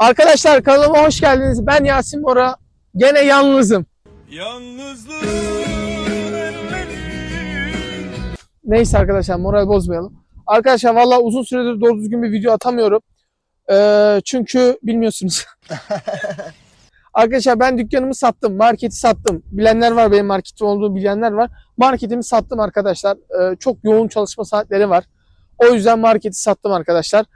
Arkadaşlar kanalıma hoş geldiniz. Ben Yasin Bora. Gene yalnızım. Neyse arkadaşlar moral bozmayalım. Arkadaşlar valla uzun süredir doğru düzgün bir video atamıyorum. Ee, çünkü bilmiyorsunuz. arkadaşlar ben dükkanımı sattım. Marketi sattım. Bilenler var benim marketim olduğunu bilenler var. Marketimi sattım arkadaşlar. Ee, çok yoğun çalışma saatleri var. O yüzden marketi sattım arkadaşlar.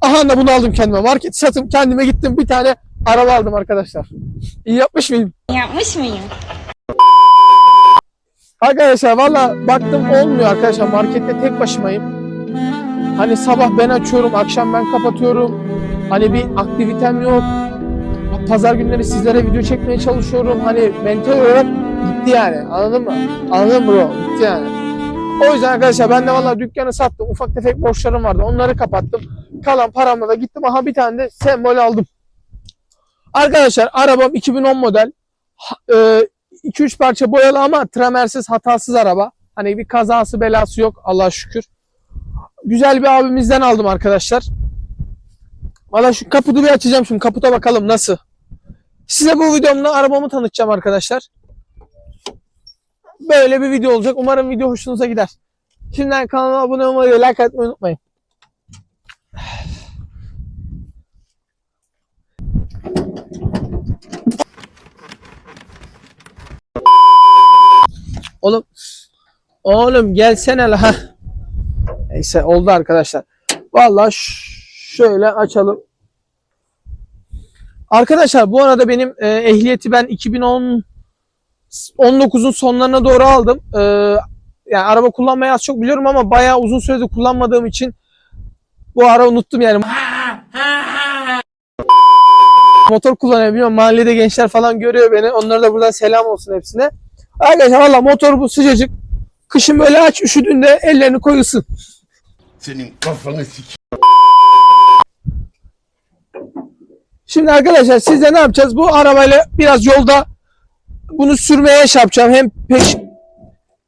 Aha da bunu aldım kendime. Marketi sattım kendime gittim bir tane araba aldım arkadaşlar. İyi yapmış mıyım? Yapmış mıyım? Arkadaşlar valla baktım olmuyor arkadaşlar. Markette tek başımayım. Hani sabah ben açıyorum, akşam ben kapatıyorum. Hani bir aktivitem yok. Pazar günleri sizlere video çekmeye çalışıyorum. Hani mental olarak gitti yani. Anladın mı? Anladın mı bro? Gitti yani. O yüzden arkadaşlar ben de valla dükkanı sattım. Ufak tefek borçlarım vardı. Onları kapattım. Kalan paramla da gittim. Aha bir tane de sembol aldım. Arkadaşlar arabam 2010 model. Ha- e, 2-3 parça boyalı ama tramersiz hatasız araba. Hani bir kazası belası yok Allah'a şükür. Güzel bir abimizden aldım arkadaşlar. Valla şu kaputu bir açacağım şimdi kaputa bakalım nasıl. Size bu videomda arabamı tanıtacağım arkadaşlar. Böyle bir video olacak. Umarım video hoşunuza gider. Şimdiden kanalıma abone olmayı ve like atmayı unutmayın. Oğlum Oğlum gelsene la. Neyse oldu arkadaşlar. Vallahi şöyle açalım. Arkadaşlar bu arada benim e, ehliyeti ben 2010 19'un sonlarına doğru aldım. E, yani araba kullanmayı az çok biliyorum ama bayağı uzun süredir kullanmadığım için bu ara unuttum yani. Motor kullanabiliyorum. Mahallede gençler falan görüyor beni. Onlara da buradan selam olsun hepsine. Arkadaşlar valla motor bu sıcacık. Kışın böyle aç üşüdüğünde ellerini koy ısın. Senin kafanı sik. Şimdi arkadaşlar sizle ne yapacağız? Bu arabayla biraz yolda bunu sürmeye şey yapacağım. Hem peş,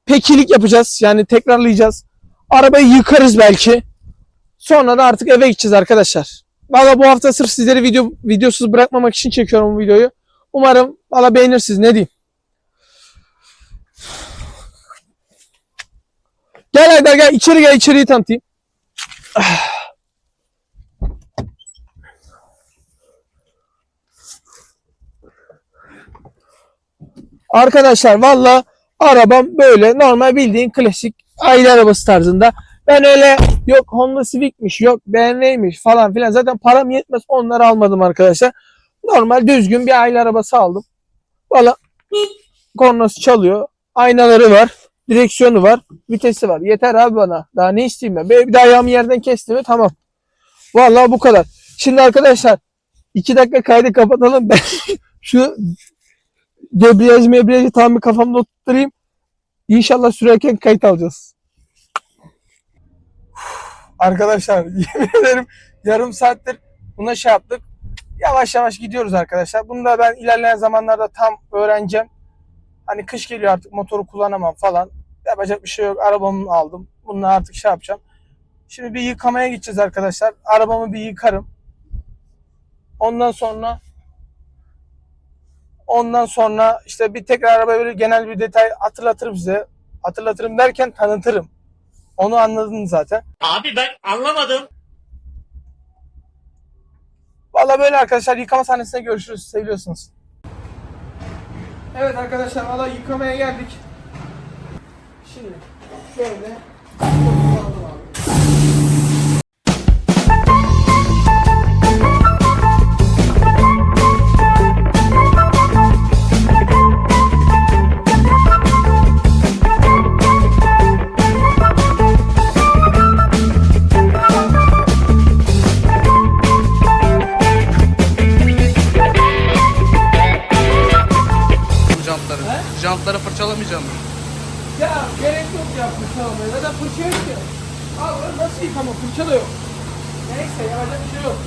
pekilik yapacağız. Yani tekrarlayacağız. Arabayı yıkarız belki. Sonra da artık eve gideceğiz arkadaşlar. Valla bu hafta sırf sizleri video videosuz bırakmamak için çekiyorum bu videoyu. Umarım valla beğenirsiniz. Ne diyeyim? Gel Haydar gel. içeri gel. içeriği tanıtayım. Arkadaşlar valla arabam böyle normal bildiğin klasik aile arabası tarzında. Ben öyle yok Honda Civic'miş yok BMW'ymiş falan filan zaten param yetmez onları almadım arkadaşlar. Normal düzgün bir aile arabası aldım. Valla kornası çalıyor. Aynaları var. Direksiyonu var. Vitesi var. Yeter abi bana. Daha ne isteyeyim ben? Bir de ayağımı yerden kesti mi tamam. Vallahi bu kadar. Şimdi arkadaşlar iki dakika kaydı kapatalım. Ben şu debriyaj mebriyajı tam bir kafamda oturtturayım. İnşallah sürerken kayıt alacağız. Arkadaşlar yemin ederim yarım saattir buna şey yaptık. Yavaş yavaş gidiyoruz arkadaşlar. Bunu da ben ilerleyen zamanlarda tam öğreneceğim. Hani kış geliyor artık motoru kullanamam falan. Yapacak bir şey yok. Arabamı aldım. Bununla artık şey yapacağım. Şimdi bir yıkamaya gideceğiz arkadaşlar. Arabamı bir yıkarım. Ondan sonra Ondan sonra işte bir tekrar arabaya böyle genel bir detay hatırlatırım size. Hatırlatırım derken tanıtırım. Onu anladın zaten. Abi ben anlamadım. Valla böyle arkadaşlar yıkama sahnesinde görüşürüz. Seviyorsunuz. Evet arkadaşlar valla yıkamaya geldik. Şimdi şöyle fırçalamayacağım. Ya gerek yok ya fırçalamaya. Zaten fırça yok ki. Abi nasıl yıkama? Fırça da yok. Neyse yapacak bir şey yok.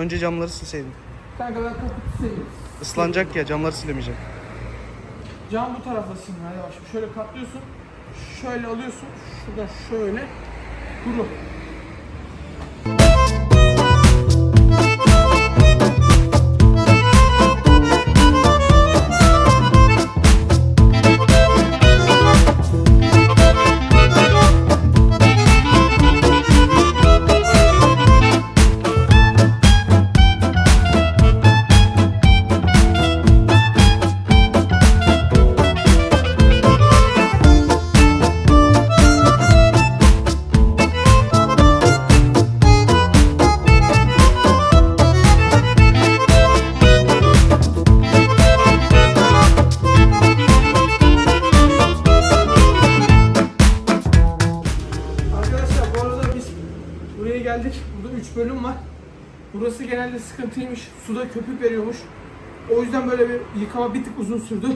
Önce camları silseydin. Kanka ben kaputu seviyorum. Islanacak ya camları silemeyeceğim. Cam bu taraftasın ya yavaş. Şöyle katlıyorsun. Şöyle alıyorsun. Şuradan şöyle. Kuru. Buraya geldik. Burada 3 bölüm var. Burası genelde sıkıntıymış. Suda köpük veriyormuş. O yüzden böyle bir yıkama bir tık uzun sürdü.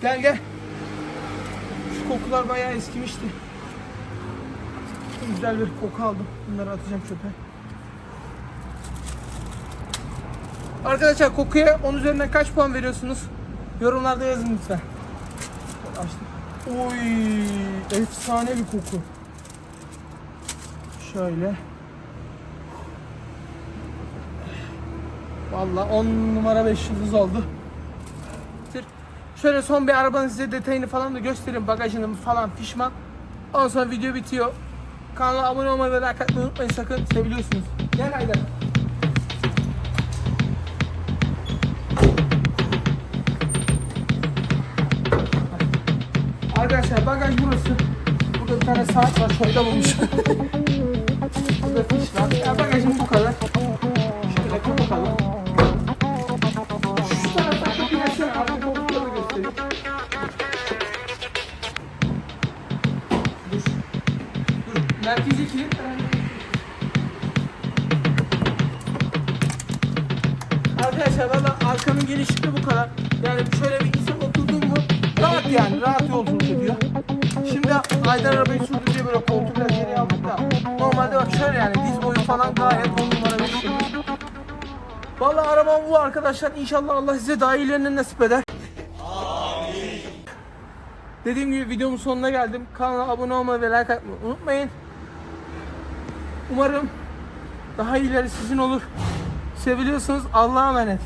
Gel gel. Şu kokular bayağı eskimişti. Güzel bir koku aldım. Bunları atacağım çöpe. Arkadaşlar kokuya 10 üzerinden kaç puan veriyorsunuz? Yorumlarda yazın lütfen. Açtım. Oy, efsane bir koku. Şöyle. Vallahi 10 numara 5 yıldız oldu. Şöyle son bir arabanın size detayını falan da göstereyim. Bagajını falan pişman. Ondan sonra video bitiyor. Kanala abone olmayı ve like atmayı unutmayın sakın. Seviliyorsunuz. Gel Haydar. Arkadaşlar bagaj burası. Burada bir tane saat var. Şöyle bulmuş. Burada fiş var. Ya Arkadaşlar valla arkanın genişliği bu kadar. Yani şöyle bir insan oturduğum mu rahat yani rahat yolculuk ediyor. Şimdi Haydar arabayı sürdü diye böyle koltukları geriye aldık da normalde bak şöyle yani diz boyu falan gayet on numara bir şey. Valla arabam bu arkadaşlar. İnşallah Allah size daha iyilerini nasip eder. Dediğim gibi videomun sonuna geldim. Kanala abone olmayı ve like atmayı unutmayın. Umarım daha iyileri sizin olur. Seviliyorsunuz. Allah'a emanet.